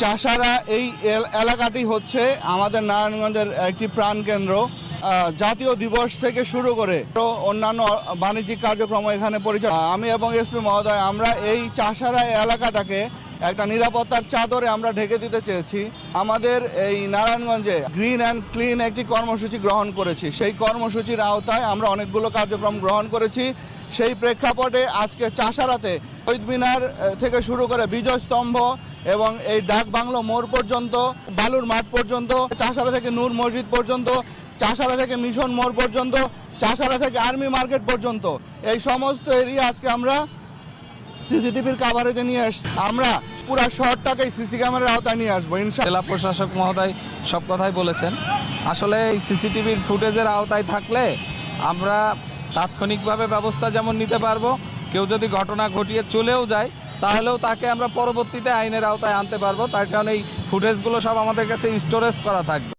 চাষারা এই এলাকাটি হচ্ছে আমাদের নারায়ণগঞ্জের একটি প্রাণকেন্দ্র। জাতীয় দিবস থেকে শুরু করে অন্যান্য বাণিজ্যিক কার্যক্রম এখানে পরিচালনা আমি এবং এসপি মহোদয়, আমরা এই চাষারা এলাকাটাকে একটা নিরাপত্তার চাদরে আমরা ঢেকে দিতে চেয়েছি। আমাদের এই নারায়ণগঞ্জে গ্রিন অ্যান্ড ক্লিন একটি কর্মসূচি গ্রহণ করেছি। সেই কর্মসূচির আওতায় আমরা অনেকগুলো কার্যক্রম গ্রহণ করেছি। সেই প্রেক্ষাপটে আজকে চাষারাতে শহীদ মিনার থেকে শুরু করে বিজয় স্তম্ভ এবং এই ডাক বাংলো মোড় পর্যন্ত, বালুর মাঠ পর্যন্ত, চাষারা থেকে নূর মসজিদ পর্যন্ত চাষারা থেকে মিশন মোড় পর্যন্ত, চাষারা থেকে আর্মি মার্কেট পর্যন্ত। এই সমস্ত এরিয়া আজকে আমরা সিসিটিভির কাভারেজে নিয়ে আসছি আমরা পুরো শহরটাকে সিসি ক্যামেরার আওতায় নিয়ে আসব জেলা প্রশাসক মহোদয় সব কথাই বলেছেন। আসলে এই সিসিটিভির ফুটেজের আওতায় থাকলে আমরা তাৎক্ষণিকভাবে ব্যবস্থা যেমন নিতে পারব, কেউ যদি ঘটনা ঘটিয়ে চলেও যায়, তাহলেও তাকে আমরা পরবর্তীতে আইনের আওতায় আনতে পারব। তার কারণে এই ফুটেজগুলো সব আমাদের কাছে স্টোরেজ করা থাকবে।